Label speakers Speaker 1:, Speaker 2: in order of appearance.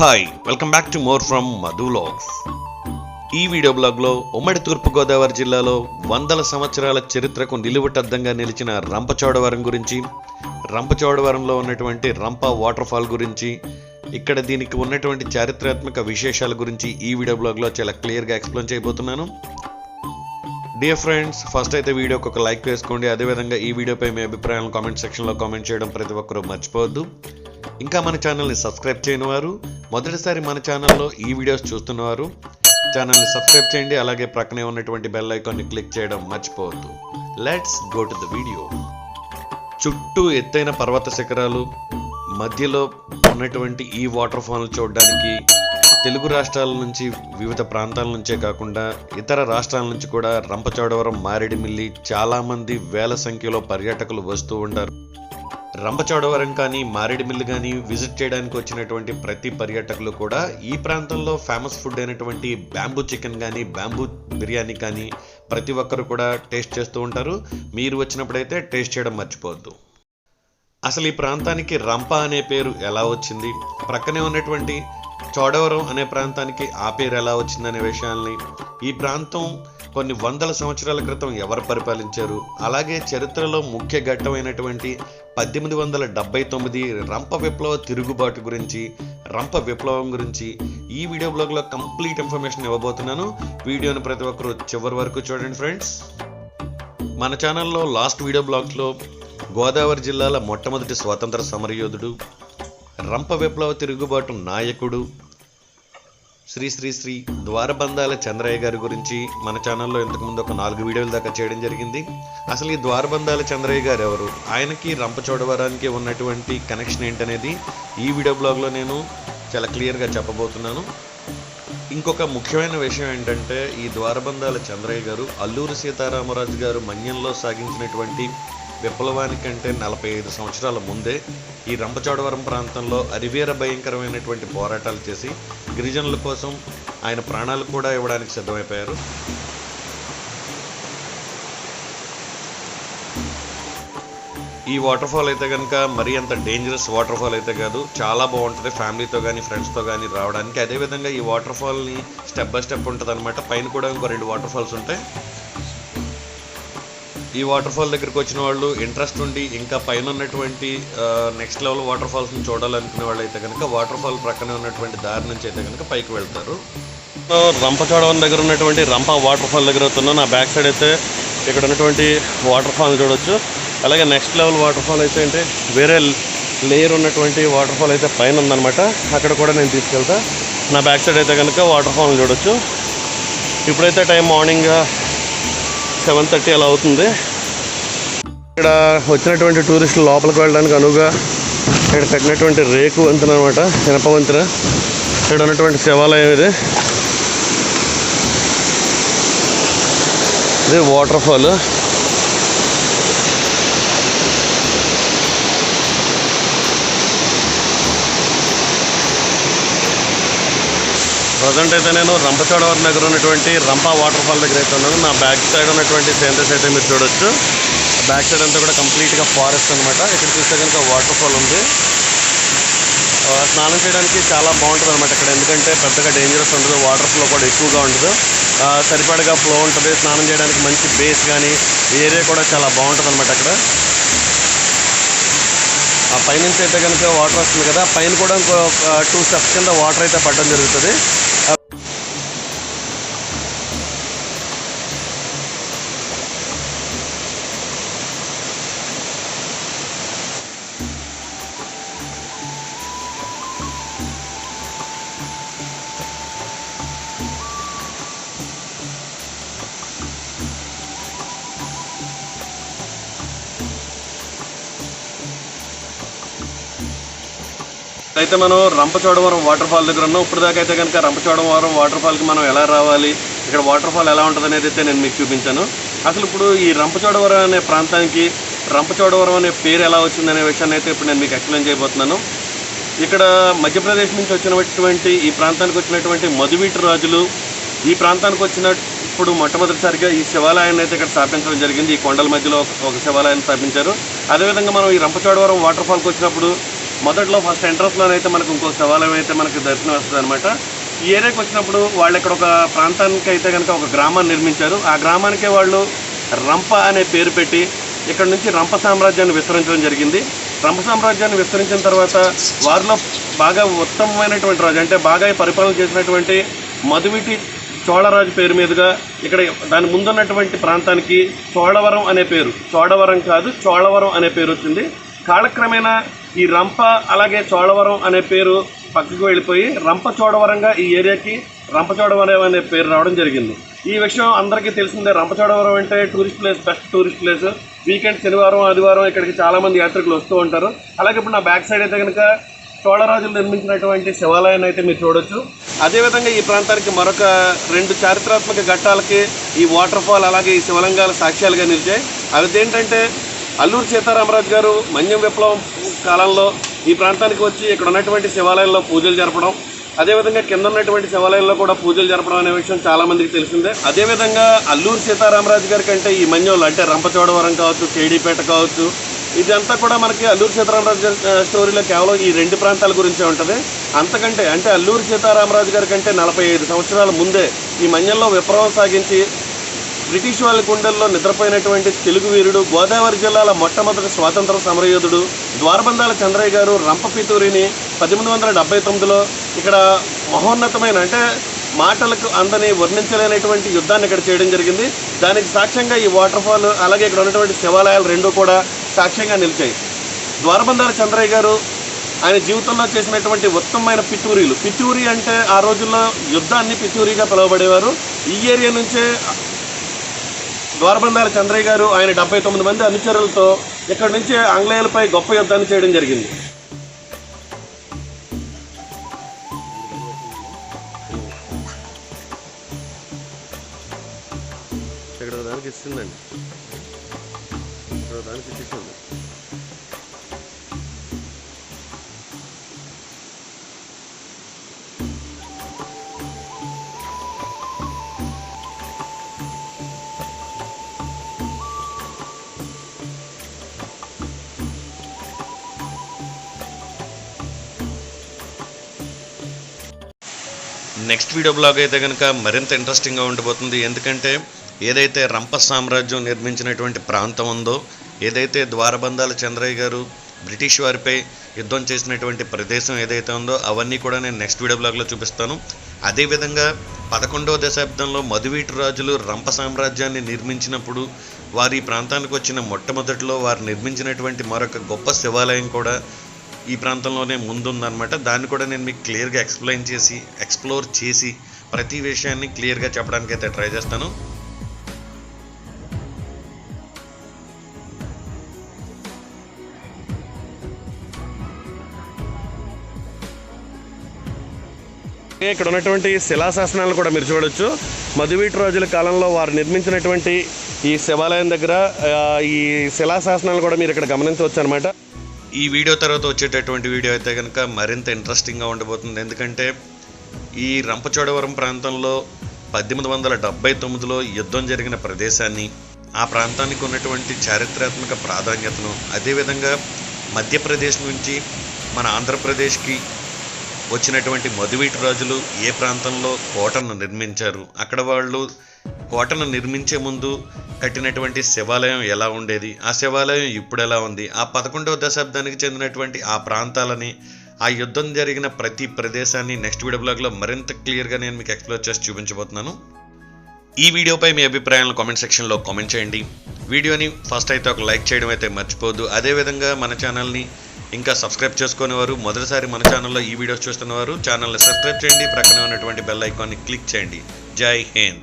Speaker 1: Hi welcome back to more from Madhu ఈ video బ్లాగ్లో ఉమ్మడి తూర్పుగోదావరి జిల్లాలో వందల సంవత్సరాల చరిత్రకు నిలువుటద్దంగా నిలిచిన రంపచోడవరం గురించి రంపచోడవరంలో ఉన్నటువంటి రంప వాటర్ ఫాల్ గురించి ఇక్కడ దీనికి ఉన్నటువంటి చారిత్రాత్మక విశేషాల గురించి ఈ వీడియో బ్లాగ్లో చాలా క్లియర్గా ఎక్స్ప్లెయిన్ చేయబోతున్నాను. డియర్ ఫ్రెండ్స్ ఫస్ట్ అయితే వీడియోకి ఒక లైక్ వేసుకోండి. అదేవిధంగా ఈ వీడియోపై మీ అభిప్రాయాలను కామెంట్ సెక్షన్లో కామెంట్ చేయడం ప్రతి ఒక్కరూ మర్చిపోవద్దు. ఇంకా మన ఛానల్ని సబ్స్క్రైబ్ చేయని వారు మొదటిసారి మన ఛానల్లో ఈ వీడియోస్ చూస్తున్నవారు ఛానల్ని సబ్స్క్రైబ్ చేయండి అలాగే ప్రక్కనే ఉన్నటువంటి బెల్ ఐకాన్ని క్లిక్ చేయడం మర్చిపోవద్దు. Let's go to the video చుట్టూ ఎత్తైన పర్వత శిఖరాలు మధ్యలో ఉన్నటువంటి ఈ వాటర్ ఫాల్ చూడడానికి తెలుగు రాష్ట్రాల నుంచి వివిధ ప్రాంతాల నుంచే కాకుండా ఇతర రాష్ట్రాల నుంచి కూడా రంపచోడవరం మారేడుమిల్లి చాలామంది వేల సంఖ్యలో పర్యాటకులు వస్తూ ఉంటారు. రంపచోడవరం కానీ మారేడుమిల్లి కానీ విజిట్ చేయడానికి వచ్చినటువంటి ప్రతి పర్యాటకులు కూడా ఈ ప్రాంతంలో ఫేమస్ ఫుడ్ అయినటువంటి బ్యాంబూ చికెన్ కానీ బ్యాంబూ బిర్యానీ కానీ ప్రతి ఒక్కరు కూడా టేస్ట్ చేస్తూ ఉంటారు. మీరు వచ్చినప్పుడైతే టేస్ట్ చేయడం మర్చిపోవద్దు. అసలు ఈ ప్రాంతానికి రంప అనే పేరు ఎలా వచ్చింది? ప్రక్కనే ఉన్నటువంటి చోడవరం అనే ప్రాంతానికి ఆ పేరు ఎలా వచ్చిందనే విషయాల్ని ఈ ప్రాంతం కొన్ని వందల సంవత్సరాల క్రితం ఎవరు పరిపాలించారు? అలాగే చరిత్రలో ముఖ్య ఘట్టమైనటువంటి పద్దెనిమిది వందల డెబ్బై తొమ్మిది రంప విప్లవ తిరుగుబాటు గురించి రంప విప్లవం గురించి ఈ వీడియో బ్లాగ్లో కంప్లీట్ ఇన్ఫర్మేషన్ ఇవ్వబోతున్నాను. వీడియోను ప్రతి ఒక్కరు చివరి వరకు చూడండి ఫ్రెండ్స్. మన ఛానల్లో లాస్ట్ వీడియో బ్లాగ్స్లో గోదావరి జిల్లాల మొట్టమొదటి స్వాతంత్ర సమరయోధుడు రంప విప్లవ తిరుగుబాటు నాయకుడు శ్రీ శ్రీ శ్రీ ద్వారబంధాల చంద్రయ్య గారి గురించి మన ఛానల్లో ఇంతకుముందు ఒక నాలుగు వీడియోల దాకా చేయడం జరిగింది. అసలు ఈ ద్వారబంధాల చంద్రయ్య గారు ఎవరు? ఆయనకి రంపచోడవరానికి ఉన్నటువంటి కనెక్షన్ ఏంటనేది ఈ వీడియో బ్లాగ్లో నేను చాలా క్లియర్గా చెప్పబోతున్నాను. ఇంకొక ముఖ్యమైన విషయం ఏంటంటే ఈ ద్వారబంధాల చంద్రయ్య గారు అల్లూరి సీతారామరాజు గారు మన్యంలో సాగించినటువంటి విప్లవానికంటే నలభై ఐదు సంవత్సరాల ముందే ఈ రంపచోడవరం ప్రాంతంలో అరివేర భయంకరమైనటువంటి పోరాటాలు చేసి గిరిజనుల కోసం ఆయన ప్రాణాలు కూడా ఇవ్వడానికి సిద్ధమైపోయారు. ఈ వాటర్ ఫాల్ అయితే కనుక మరీ అంత డేంజరస్ వాటర్ ఫాల్ అయితే కాదు చాలా బాగుంటుంది. ఫ్యామిలీతో కానీ ఫ్రెండ్స్తో కానీ రావడానికి. అదేవిధంగా ఈ వాటర్ ఫాల్ని స్టెప్ బై స్టెప్ ఉంటుంది అనమాట పైన కూడా ఇంకో రెండు వాటర్ ఫాల్స్ ఉంటాయి. ఈ వాటర్ ఫాల్ దగ్గరికి వచ్చిన వాళ్ళు ఇంట్రెస్ట్ ఉండి ఇంకా పైన ఉన్నటువంటి నెక్స్ట్ లెవెల్ వాటర్ ఫాల్స్ని చూడాలనుకునే వాళ్ళు అయితే కనుక వాటర్ ఫాల్ ప్రక్కనే ఉన్నటువంటి దారి నుంచి అయితే కనుక పైకి వెళ్తారు. రంపచోడవరం దగ్గర ఉన్నటువంటి రంప వాటర్ ఫాల్ దగ్గర అవుతున్నా నా బ్యాక్ సైడ్ అయితే ఇక్కడ ఉన్నటువంటి వాటర్ ఫాల్ చూడొచ్చు. అలాగే నెక్స్ట్ లెవెల్ వాటర్ ఫాల్ అయితే అంటే వేరే లేయర్ ఉన్నటువంటి వాటర్ ఫాల్ అయితే పైన ఉందన్నమాట. అక్కడ కూడా నేను తీసుకెళ్తా. నా బ్యాక్ సైడ్ అయితే కనుక వాటర్ ఫాల్ చూడొచ్చు. ఇప్పుడైతే టైం మార్నింగ్ సెవెన్ థర్టీ అలా అవుతుంది. ఇక్కడ వచ్చినటువంటి టూరిస్టులు లోపలికి వెళ్ళడానికి అనువుగా ఇక్కడ కట్టినటువంటి రేకు వంతెన అనమాట ఇనప వంతెన. ఇక్కడ ఉన్నటువంటి శివాలయం ఇది. ఇది వాటర్ ఫాల్ ప్రజెంట్ అయితే నేను రంపచోడవరం దగ్గర ఉన్నటువంటి రంప వాటర్ ఫాల్ దగ్గర అయితే ఉన్నాను. నా బ్యాక్ సైడ్ ఉన్నటువంటి సేంద్రస్ అయితే మీరు చూడొచ్చు. బ్యాక్ సైడ్ అంతా కూడా కంప్లీట్గా ఫారెస్ట్ అనమాట ఇక్కడ చూస్తే కనుక వాటర్ ఫాల్ ఉంది. స్నానం చేయడానికి చాలా బాగుంటుంది అనమాట ఇక్కడ. ఎందుకంటే పెద్దగా డేంజరస్ ఉండదు. వాటర్ ఫ్లో కూడా ఎక్కువగా ఉండదు. సరిపడగా ఫ్లో ఉంటుంది. స్నానం చేయడానికి మంచి బేస్ కానీ ఏరియా కూడా చాలా బాగుంటుంది అనమాట అక్కడ. ఆ పైనుంచి అయితే కనుక వాటర్ వస్తుంది కదా. పైన కూడా ఇంకో టూ స్టెప్స్ కింద వాటర్ అయితే పడడం జరుగుతుంది. అయితే మనం రంపచోడవరం వాటర్ ఫాల్ దగ్గర ఉన్నాం. ఇప్పుడు దాకా అయితే కనుక రంపచోడవరం వాటర్ ఫాల్కి మనం ఎలా రావాలి? ఇక్కడ వాటర్ ఫాల్ ఎలా ఉంటుంది అనేది అయితే నేను మీకు చూపించాను. అసలు ఇప్పుడు ఈ రంపచోడవరం అనే ప్రాంతానికి రంపచోడవరం అనే పేరు ఎలా వచ్చిందనే విషయాన్ని అయితే ఇప్పుడు నేను మీకు ఎక్స్ప్లెయిన్ చేయబోతున్నాను. ఇక్కడ మధ్యప్రదేశ్ నుంచి వచ్చినటువంటి ఈ ప్రాంతానికి వచ్చినటువంటి మధువీటి రాజులు ఈ ప్రాంతానికి వచ్చినప్పుడు మొట్టమొదటిసారిగా ఈ శివాలయాన్ని అయితే ఇక్కడ స్థాపించడం జరిగింది. ఈ కొండల మధ్యలో ఒక- ఒక శివాలయాన్ని స్థాపించారు. అదేవిధంగా మనం ఈ రంపచోడవరం వాటర్ ఫాల్కి వచ్చినప్పుడు
Speaker 2: మొదట్లో ఫస్ట్ ఎంట్రన్స్లోనైతే మనకు ఇంకో శివాలయం అయితే మనకి దర్శనం వస్తుంది అనమాట ఈ ఏరియాకి వచ్చినప్పుడు వాళ్ళు ఇక్కడ ఒక ప్రాంతానికి అయితే కనుక ఒక గ్రామాన్ని నిర్మించారు. ఆ గ్రామానికే వాళ్ళు రంప అనే పేరు పెట్టి ఇక్కడ నుంచి రంప సామ్రాజ్యాన్ని విస్తరించడం జరిగింది. రంప సామ్రాజ్యాన్ని విస్తరించిన తర్వాత వారిలో బాగా ఉత్తమమైనటువంటి రాజు అంటే బాగా పరిపాలన చేసినటువంటి మధువిటి చోళరాజు పేరు మీదుగా ఇక్కడ దాని ముందున్నటువంటి ప్రాంతానికి చోళవరం అనే పేరు. చోడవరం కాదు చోళవరం అనే పేరు వచ్చింది. కాలక్రమేణా ఈ రంప అలాగే చోళవరం అనే పేరు పక్కకు వెళ్ళిపోయి రంప చోడవరంగా ఈ ఏరియాకి రంపచోడవరం అనే పేరు రావడం జరిగింది. ఈ విషయం అందరికీ తెలిసిందే రంపచోడవరం అంటే tourist place best tourist place weekend శనివారం ఆదివారం ఇక్కడికి చాలామంది యాత్రికులు వస్తూ ఉంటారు. అలాగే ఇప్పుడు నా బ్యాక్ సైడ్ అయితే కనుక చోళరాజులు నిర్మించినటువంటి శివాలయాన్ని అయితే మీరు చూడొచ్చు. అదేవిధంగా ఈ ప్రాంతానికి మరొక రెండు చారిత్రాత్మక ఘట్టాలకి ఈ వాటర్ ఫాల్ అలాగే ఈ శివలింగాలు సాక్ష్యాలుగా నిలిచాయి. అవి ఏంటంటే అల్లూరు సీతారామరాజు గారు మన్యం విప్లవం కాలంలో ఈ ప్రాంతానికి వచ్చి ఇక్కడ ఉన్నటువంటి శివాలయంలో పూజలు జరపడం అదేవిధంగా కింద ఉన్నటువంటి శివాలయంలో కూడా పూజలు జరపడం అనే విషయం చాలామందికి తెలిసిందే. అదేవిధంగా అల్లూరు సీతారామరాజు గారి కంటే ఈ మన్యంలో అంటే రంపచోడవరం కావచ్చు కేడీపేట కావచ్చు ఇదంతా కూడా మనకి అల్లూరు సీతారామరాజు స్టోరీలో కేవలం ఈ రెండు ప్రాంతాల గురించే ఉంటుంది. అంతకంటే అంటే అల్లూరు సీతారామరాజు గారి కంటే నలభై ఐదు సంవత్సరాల ముందే ఈ మన్యంలో విప్లవం సాగించి బ్రిటిష్ వాళ్ళ గుండెల్లో నిద్రపోయినటువంటి తెలుగు వీరుడు గోదావరి జిల్లాల మొట్టమొదటి స్వాతంత్ర సమరయోధుడు ద్వారబందాల చంద్రయ్య గారు రంపపితూరిని పద్దెనిమిది వందల డెబ్బై తొమ్మిదిలో ఇక్కడ మహోన్నతమైన అంటే మాటలకు అందని వర్ణించలేనటువంటి యుద్ధాన్ని ఇక్కడ చేయడం జరిగింది. దానికి సాక్ష్యంగా ఈ వాటర్ ఫాల్ అలాగే ఇక్కడ ఉన్నటువంటి శివాలయాలు రెండూ కూడా సాక్ష్యంగా నిలిచాయి. ద్వారబందాల చంద్రయ్య గారు ఆయన జీవితంలో చేసినటువంటి ఉత్తమమైన పితూరీలు. పితూరి అంటే ఆ రోజుల్లో యుద్ధాన్ని పితూరిగా పిలువబడేవారు. ఈ ఏరియా నుంచే ద్వారబందాల చంద్రయ్య గారు ఆయన డెబ్బై తొమ్మిది మంది అనుచరులతో ఇక్కడ నుంచి ఆంగ్లేయులపై గొప్ప యుద్ధాన్ని చేయడం జరిగింది. ఇక్కడ దానికి ఇస్తుందండి ఇక్కడ దానికి ఇచ్చేసింది.
Speaker 1: నెక్స్ట్ వీడియో బ్లాగ్ అయితే కనుక మరింత ఇంట్రెస్టింగ్గా ఉండబోతుంది. ఎందుకంటే ఏదైతే రంప సామ్రాజ్యం నిర్మించినటువంటి ప్రాంతం ఉందో ఏదైతే ద్వారబంధాల చంద్రయ్య గారు బ్రిటిష్ వారిపై యుద్ధం చేసినటువంటి ప్రదేశం ఏదైతే ఉందో అవన్నీ కూడా నేను నెక్స్ట్ వీడియో బ్లాగ్లో చూపిస్తాను. అదేవిధంగా పదకొండవ దశాబ్దంలో మధువీటి రాజులు రంప సామ్రాజ్యాన్ని నిర్మించినప్పుడు వారి ప్రాంతానికి వచ్చిన మొట్టమొదటిలో వారు నిర్మించినటువంటి మరొక గొప్ప శివాలయం కూడా ఈ ప్రాంతంలోనే ముందుందనమాట దాన్ని కూడా నేను మీకు క్లియర్గా ఎక్స్ప్లెయిన్ చేసి ఎక్స్ప్లోర్ చేసి ప్రతి విషయాన్ని క్లియర్గా చెప్పడానికి అయితే ట్రై చేస్తాను.
Speaker 2: ఇక్కడ ఉన్నటువంటి శిలాశాసనాలు కూడా మీరు చూడొచ్చు. మధువీటి రోజుల కాలంలో వారు నిర్మించినటువంటి ఈ శివాలయం దగ్గర ఈ శిలాశాసనాలు కూడా మీరు ఇక్కడ గమనించవచ్చు అనమాట
Speaker 1: ఈ వీడియో తర్వాత వచ్చేటటువంటి వీడియో అయితే కనుక మరింత ఇంట్రెస్టింగ్గా ఉండబోతుంది. ఎందుకంటే ఈ రంపచోడవరం ప్రాంతంలో పద్దెనిమిది వందల డెబ్బై తొమ్మిదిలో యుద్ధం జరిగిన ప్రదేశాన్ని ఆ ప్రాంతానికి ఉన్నటువంటి చారిత్రాత్మక ప్రాధాన్యతను అదేవిధంగా మధ్యప్రదేశ్ నుంచి మన ఆంధ్రప్రదేశ్కి వచ్చినటువంటి మధువీటి రాజులు ఏ ప్రాంతంలో కోటను నిర్మించారు? అక్కడ వాళ్ళు కోటను నిర్మించే ముందు కట్టినటువంటి శివాలయం ఎలా ఉండేది? ఆ శివాలయం ఇప్పుడు ఎలా ఉంది? ఆ పదకొండవ దశాబ్దానికి చెందినటువంటి ఆ ప్రాంతాలని ఆ యుద్ధం జరిగిన ప్రతి ప్రదేశాన్ని నెక్స్ట్ వీడియో బ్లాగ్లో మరింత క్లియర్గా నేను మీకు ఎక్స్ప్లోర్ చేసి చూపించబోతున్నాను. ఈ వీడియోపై మీ అభిప్రాయాలను కామెంట్ సెక్షన్లో కామెంట్ చేయండి. వీడియోని ఫస్ట్ అయితే ఒక లైక్ చేయడం అయితే మర్చిపోవద్దు. అదేవిధంగా మన ఛానల్ని ఇంకా సబ్స్క్రైబ్ చేసుకునేవారు మొదటిసారి మన ఛానల్లో ఈ వీడియోస్ చూస్తున్నవారు ఛానల్ని సబ్స్క్రైబ్ చేయండి. ప్రక్కనే ఉన్నటువంటి బెల్ ఐకాన్ని క్లిక్ చేయండి. జై హింద్.